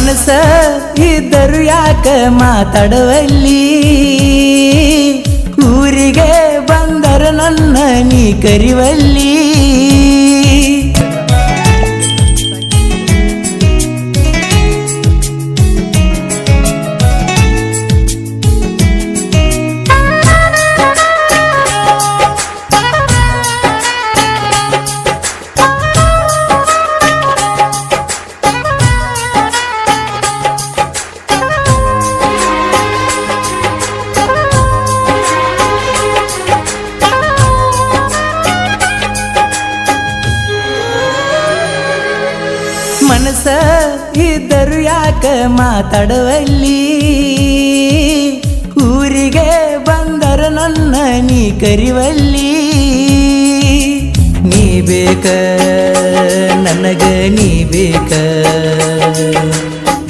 ಮನಸ್ಸ ಇದ್ದರು ಯಾಕ ಮಾತಾಡವಲ್ಲಿ? ಊರಿಗೆ ಬಂದರು ನನ್ನ ನೀ ಕರಿವಲ್ಲಿ? ಮಾತಾಡವಲ್ಲಿ? ಊರಿಗೆ ಬಂದರ ನನ್ನ ನೀ ಕರಿವಲ್ಲಿ? ನೀ ಬೇಕ? ನನಗೆ ನೀ ಬೇಕ?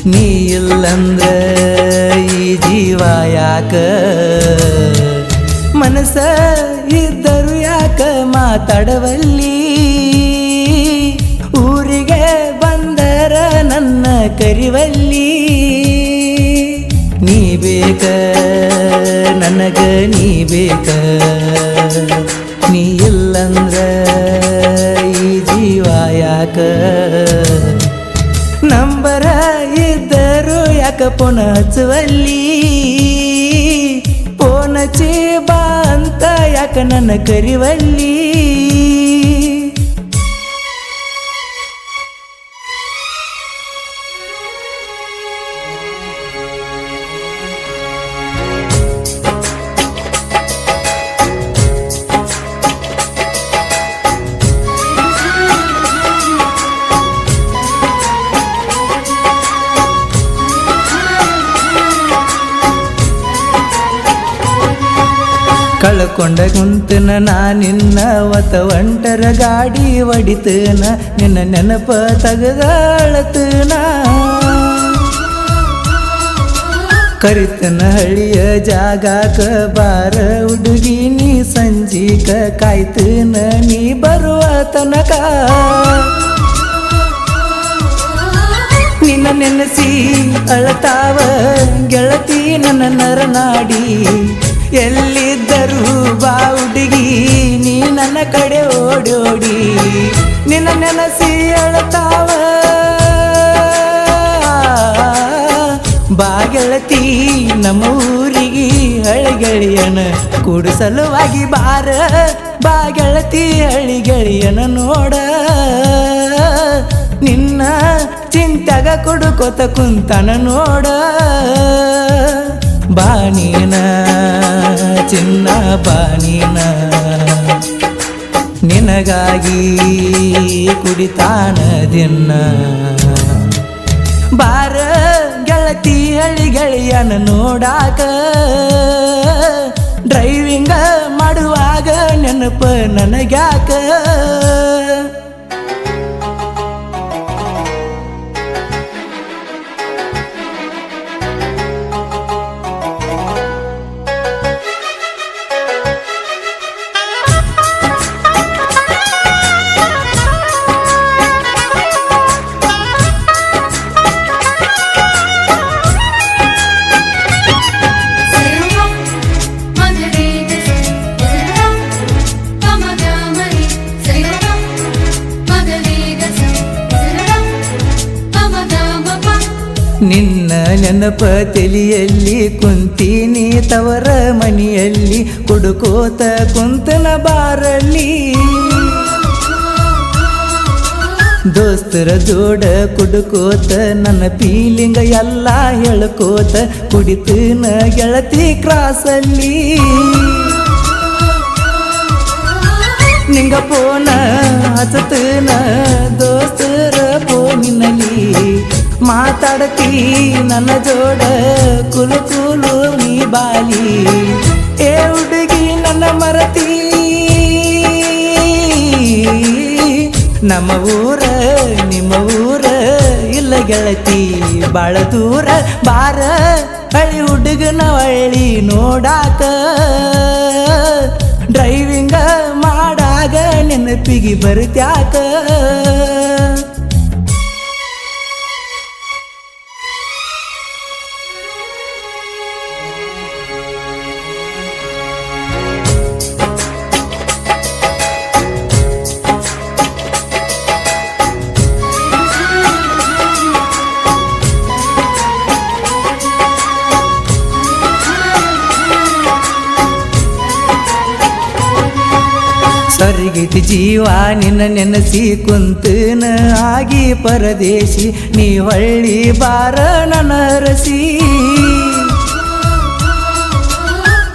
ನೀ ಇಲ್ಲಂದ್ರ ಈ ಜೀವ ಯಾಕ? ಮನಸ ಇದ್ದರು ಯಾಕ ಮಾತಾಡವಲ್ಲಿ? ಊರಿಗೆ ಬಂದರ ನನ್ನ ಕರಿವಲ್ಲಿ? ಬೇಕ? ನನಗ ನೀ ಬೇಕ? ನೀ ಇಲ್ಲಂದ್ರ ಈ ಜೀವ ಯಾಕ? ನಂಬರ ಇದ್ದರು ಯಾಕ ಪುನ ಹಚ್ಚುವಲ್ಲಿ ಪೋನ ಬಾ ಅಂತ ಯಾಕ ನನ್ನ ಕರಿವಲ್ಲಿ? ಕಳ್ಕೊಂಡ ಕುಂತನ ನಾ ನಿನ್ನ ಒತ್ತ ಒಂಟರ ಗಾಡಿ ಒಡಿತನ ನಿನ್ನ ನೆನಪ ತಗದಾಳತನ ಕರಿತನ ಹಳಿಯ ಜಾಗಾಕ ಬಾರ ಹುಡುಗಿ, ನೀ ಸಂಜೀಕ ಕಾಯ್ತನ, ನೀ ಬರುವ ತನಕ. ನಿನ್ನ ನೆನಸಿ ಅಳತಾವ ಗೆಳತಿ ನನ್ನ ನರನಾಡಿ ಎಲ್ಲಿದ್ದರೂ ಬಾ ಹುಡುಗಿ, ನೀ ನನ್ನ ಕಡೆ ಓಡೋಡಿ, ನಿನ್ನ ನೆನಸಿ ಅಳತಾವ. ಬಾ ಗೆಳತಿ, ನಮ್ಮ ಊರಿಗೆ ಹಳಿಗೆಳೆಯನ ಕೂಡು ಸಲುವಾಗಿ ಬಾರ. ಬಾ ಗೆಳತಿ, ಹಳಿಗೆಳೆಯನ ನೋಡ. ನಿನ್ನ ಚಿಂತಾಗ ಕೊಡುಕೋತ ಕುಂತನ ನೋಡ. ಬಾನೀನ ಚಿನ್ನ ಬಾಣಿನ. ನಿನಗಾಗಿ ಕುಡಿತಾನ ದಿನ ಬಾರ ಗೆಳತಿ ಹಳ್ಳಿ ಗೆಳೆಯನ ನೋಡಾಕ ಡ್ರೈವಿಂಗ ಮಾಡುವಾಗ ನೆನಪ ನನಗ್ಯಾಕ. ನೆನಪ ತಿಳಿಯಲ್ಲಿ ಕುಂತೀನಿ, ತವರ ಮನೆಯಲ್ಲಿ ಕುಡುಕೋತ ಕುಂತನ ಬಾರಲ್ಲಿ. ದೋಸ್ತರ ಜೋಡ ಕುಡುಕೋತ, ನನ್ನ ಫೀಲಿಂಗ್ ಎಲ್ಲ ಹೇಳ್ಕೋತ ಕುಡಿತನ ಗೆಳತಿ ಕ್ರಾಸಲ್ಲಿ. ನಿಂಗ ಪೋನ ಹಚ್ಚತನ ದೋಸ್ತರ ಫೋನಿನಲ್ಲಿ ಮಾತಾಡತಿ ನನ್ನ ಜೋಡ ಕುಲು ಕುಲು ನೀ ಬಾಲಿ. ಏ ಹುಡುಗಿ ನನ್ನ ಮರತಿ. ನಮ್ಮ ಊರ, ನಿಮ್ಮ ಊರ ಇಲ್ಲ ಗೆಳತಿ. ಬಾಳ ದೂರ ಬಾರ, ಹಳಿ ಹುಡುಗನ ಹಳ್ಳಿ ನೋಡಾಕ. ಡ್ರೈವಿಂಗ ಮಾಡಾಗ ನೆನಪಿಗೆ ಬರುತ್ಯಾಕ. ಕರಿಗೈತಿ ಜೀವ ನಿನ್ನ ನೆನಸಿ ಕುಂತನ ಆಗಿ ಪರದೇಶಿ, ನೀ ಹೊಳ್ಳಿ ಬಾರ ನನ್ನ ರಸಿ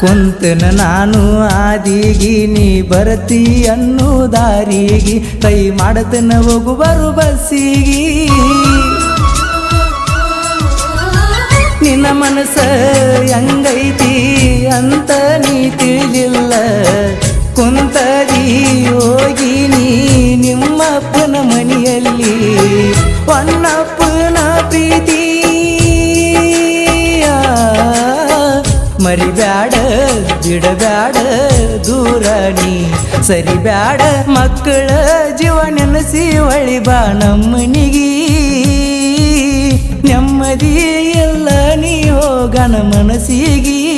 ಕುಂತನ ನಾನು ಆದಿಗಿ, ನೀ ಬರತಿ ಅನ್ನೋ ದಾರಿಗೆ, ಕೈ ಮಾಡತನ ಹೋಗು ಬರು ಬಸ್ಸಿಗಿ. ನಿನ್ನ ಮನಸ್ಸ ಹೆಂಗೈತಿ ಅಂತ ನೀ ತಿಳಿಲಿಲ್ಲ ಕುಂತದಿ ಯೋಗಿನಿ ನಿಮ್ಮಪ್ಪನ ಮನೆಯಲ್ಲಿ ಒಣ್ಣಪ್ಪನ ಪ್ರೀತಿ. ಮರಿಬ್ಯಾಡ, ಬಿಡಬ್ಯಾಡ ನೀ. ಸರಿಬ್ಯಾಡ ಮಕ್ಕಳ ಜೀವ ನೆನೆಸಿ ಬಾ ನಮ್ಮನಿಗಿ. ನೆಮ್ಮದಿ ಎಲ್ಲ ನೀ ಹೋಗಣ ಮನಸ್ಸಿಗಿ.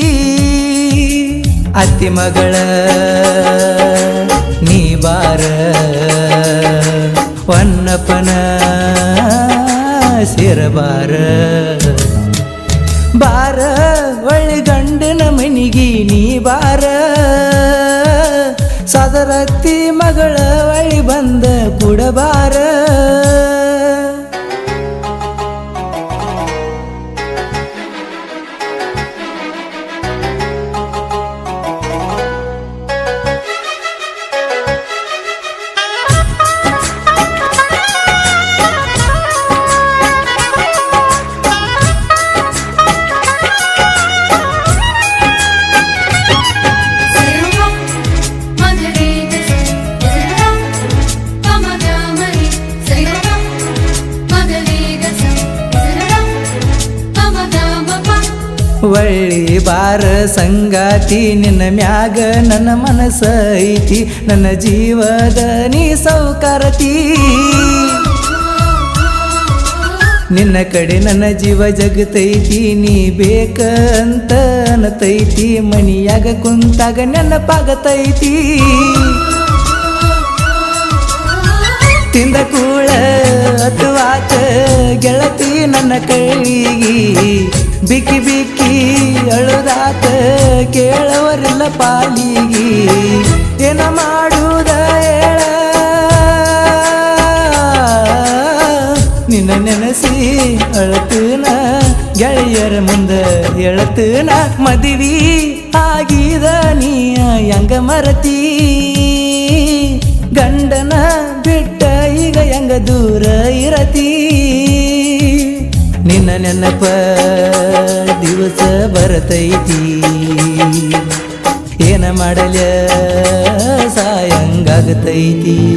ಅತ್ತಿ ಮಗಳ, ನೀ ಬಾರ. ಹೊನ್ನಪ್ಪನ ಸೇರಬಾರ ಬಾರ. ಒಳ್ಳೆ ಗಂಡನ ಮನಿಗಿ ನೀ ಬಾರ. ಸದರತ್ತಿ ಮಗಳ ಒಳ್ಳಿ ಬಂದ ಕುಡಬಾರ ಒಳ್ಳಿ ಬಾರ ಸಂಗಾತಿ, ನಿನ್ನ ಮ್ಯಾಗ ನನ್ನ ಮನಸೈತಿ ನನ್ನ ಜೀವದ ನೀ ಸೌಕರತಿ. ನಿನ್ನ ಕಡೆ ನನ್ನ ಜೀವ ಜಗತೈತಿ, ನೀ ಬೇಕಂತ ಅನತೈತಿ ಮನಿಯಾಗ ಕುಂತಾಗ ನೆನಪಾಗತೈತಿ. ತಿಂದ ಕೂಳ ಅಥವಾಚ ಗೆಳತಿ ನನ್ನ ಕೈಗಿ. ಬಿಕ್ಕಿ ಬಿಕ್ಕಿ ಅಳುದಾತ ಕೇಳವರಿಲ್ಲ ಪಾಲಿಗಿ. ಏನ ಮಾಡುವುದ ಹೇಳ? ನಿನ್ನ ನೆನೆಸಿ ಅಳತನ ಗೆಳೆಯರ ಮುಂದೆ ಎಳತನ ಮದಿವಿ ಆಗಿದ ನೀ ಹೆಂಗ ಮರತಿ. ದೂರ ಇರತಿ. ನಿನ್ನ ನೆನಪ ದಿವಸ ಬರತೈತಿ. ಏನ ಮಾಡಲ ಸಾಯಂಗಾಗತೈತಿ.